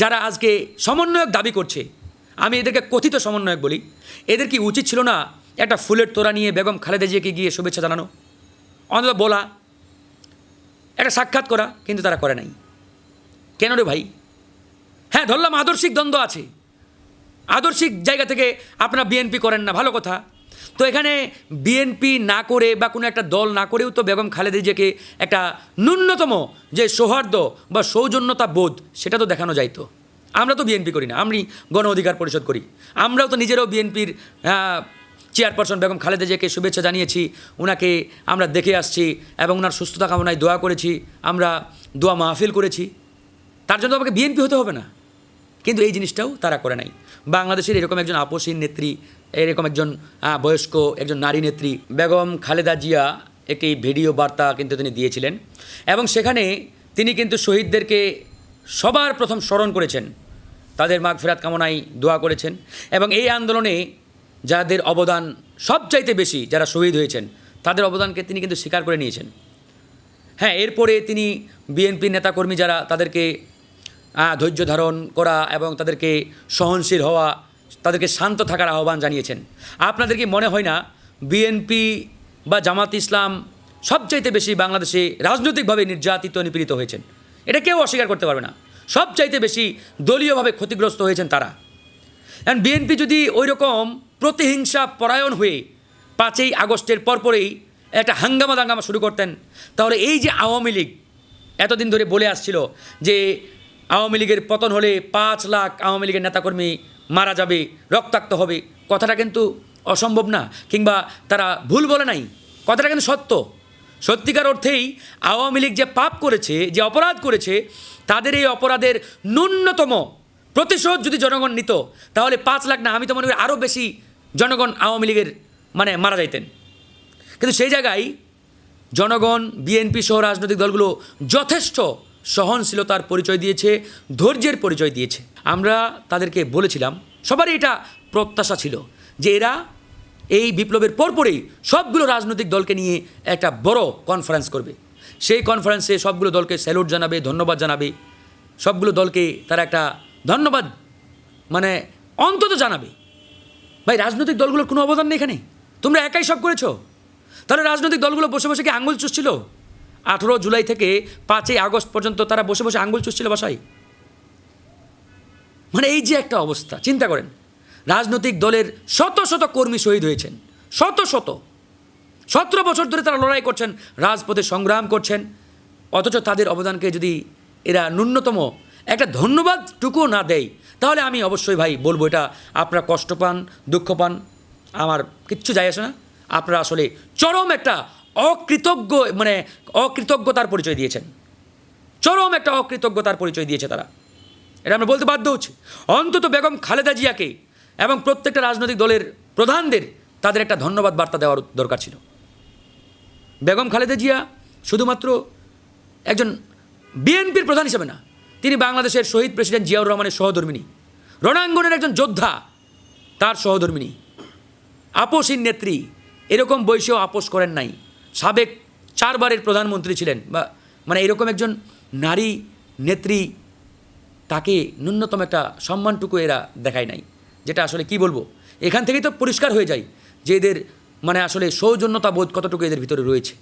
যারা আজকে সমন্বয়ক দাবি করছে, আমি এদেরকে কথিত সমন্বয়ক বলি, এদের কি উচিত ছিল না একটা ফুলের তোড়া নিয়ে বেগম খালেদা জিয়াকে গিয়ে শুভেচ্ছা জানানো? অন্তত বলা, একটা সাক্ষাৎ করা, কিন্তু তারা করে নাই। কেন রে ভাই? হ্যাঁ ধরলাম আদর্শিক দ্বন্দ্ব আছে। আদর্শিক জায়গা থেকে আপনারা বিএনপি করেন না, ভালো কথা। তো এখানে বিএনপি না করে বা কোনো একটা দল না করেও তো বেগম খালেদা জিয়াকে একটা ন্যূনতম যে সৌহার্দ্য বা সৌজন্যতা বোধ, সেটা তো দেখানো যাইতো আমরা তো বিএনপি করি না আমি গণ অধিকার পরিষদ করি। আমরাও তো নিজেরাও বিএনপির চেয়ারপারসন বেগম খালেদা জিয়াকে শুভেচ্ছা জানিয়েছি ওনাকে আমরা দেখে আসছি এবং ওনার সুস্থতা কামনায় দোয়া করেছি, আমরা দোয়া মাহফিল করেছি। তার জন্য আমাকে বিএনপি হতে হবে না। কিন্তু এই জিনিসটাও তারা করে নাই। বাংলাদেশের এরকম একজন আপসীন নেত্রী, এরকম একজন বয়স্ক একজন নারী নেত্রী, বেগম খালেদা জিয়া একটি ভিডিও বার্তা কিন্তু তিনি দিয়েছিলেন। এবং সেখানে তিনি কিন্তু শহীদদেরকে সবার প্রথম স্মরণ করেছেন। তাদের মাগ ফেরাত কামনায় দোয়া করেছেন। এবং এই আন্দোলনে যাদের অবদান সবচাইতে বেশি যারা শহীদ হয়েছেন, তাদের অবদানকে তিনি কিন্তু স্বীকার করে নিয়েছেন। হ্যাঁ এরপরে তিনি বিএনপি নেতাকর্মী যারা তাদেরকে ধৈর্য ধারণ করা এবং তাদেরকে সহনশীল হওয়া, তাদেরকে শান্ত থাকার আহ্বান জানিয়েছেন। আপনাদের কি মনে হয় না বিএনপি বা জামাত ইসলাম সবচাইতে বেশি বাংলাদেশে রাজনৈতিকভাবে নির্যাতিত, নিপীড়িত হয়েছেন? এটা কেউ অস্বীকার করতে পারবে না। সবচাইতে বেশি দলীয়ভাবে ক্ষতিগ্রস্ত হয়েছেন তারা। অ্যান্ড বিএনপি যদি ওই রকম প্রতিহিংসা পরায়ণ হয়ে পাঁচই আগস্টের পরপরেই একটা হাঙ্গামা দাঙ্গামা শুরু করতেন, তাহলে এই যে আওয়ামী লীগ এতদিন ধরে বলে আসছিল যে আওয়ামী লীগের পতন হলে পাঁচ লাখ আওয়ামী লীগের নেতাকর্মী মারা যাবে, রক্তাক্ত হবে। কথাটা কিন্তু অসম্ভব না, কিংবা তারা ভুল বলে নাই। কথাটা কিন্তু সত্য। সত্যিকার অর্থেই আওয়ামী লীগ যে পাপ করেছে, যে অপরাধ করেছে, তাদের এই অপরাধের ন্যূনতম প্রতিশোধ যদি জনগণ নিত, তাহলে পাঁচ লাখ না, আমি তো মনে করি আরও বেশি জনগণ আওয়ামী লীগের মানে মারা যাইতেন। কিন্তু সেই জায়গায় জনগণ, বিএনপি সহ রাজনৈতিক দলগুলো যথেষ্ট সহনশীলতার পরিচয় দিয়েছে, ধৈর্যের পরিচয় দিয়েছে। আমরা তাদেরকে বলেছিলাম, সবারই এটা প্রত্যাশা ছিল যে এরা এই বিপ্লবের পরপরেই সবগুলো রাজনৈতিক দলকে নিয়ে একটা বড় কনফারেন্স করবে। সেই কনফারেন্সে সবগুলো দলকে স্যালুট জানাবে, ধন্যবাদ জানাবে। সবগুলো দলকে তারা একটা ধন্যবাদ মানে অন্তত জানাবে। ভাই, রাজনৈতিক দলগুলোর কোনো অবদান নেই এখানে। তোমরা একাই সব করেছ। তাহলে রাজনৈতিক দলগুলো বসে বসে কি আঙুল চুষছিল? আঠেরো জুলাই থেকে পাঁচই আগস্ট পর্যন্ত তারা বসে বসে আঙ্গুল চুষছিল বাসায়। মানে এই যে একটা অবস্থা, চিন্তা করেন। রাজনৈতিক দলের শত শত কর্মী শহীদ হয়েছেন, শত শত। সতেরো বছর ধরে তারা লড়াই করছেন, রাজপথে সংগ্রাম করছেন, অথচ তাদের অবদানকে যদি এরা ন্যূনতম একটা ধন্যবাদটুকুও না দেয়, তাহলে আমি অবশ্যই ভাই বলব এটা, আপনারা কষ্ট পান, দুঃখ পান, আমার কিচ্ছু যায় আসে না। আপনারা আসলে চরম একটা অকৃতজ্ঞ মানে অকৃতজ্ঞতার পরিচয় দিয়েছেন। চরম একটা অকৃতজ্ঞতার পরিচয় দিয়েছে তারা। এটা আমরা বলতে বাধ্য হচ্ছি। অন্তত বেগম খালেদা জিয়াকে এবং প্রত্যেকটা রাজনৈতিক দলের প্রধানদের তাদের একটা ধন্যবাদ বার্তা দেওয়ার দরকার ছিল। বেগম খালেদা জিয়া শুধুমাত্র একজন বিএনপির প্রধান হিসেবে না, তিনি বাংলাদেশের শহীদ প্রেসিডেন্ট জিয়াউর রহমানের সহধর্মিনী, রণাঙ্গনের একজন যোদ্ধা, তার সহধর্মিনী আপোষহীন নেত্রী, এরকম বয়সেও আপোষ করেন নাই। সাবেক চারবারের প্রধানমন্ত্রী ছিলেন বা মানে এরকম একজন নারী নেত্রী, তাকে ন্যূনতম একটা সম্মানটুকু এরা দেখায় নাই। যেটা আসলে কি বলব? এখান থেকেই তো পরিষ্কার হয়ে যায় যে এদের মানে আসলে সৌজন্যতা বোধ কতটুকু এদের ভিতরে রয়েছে।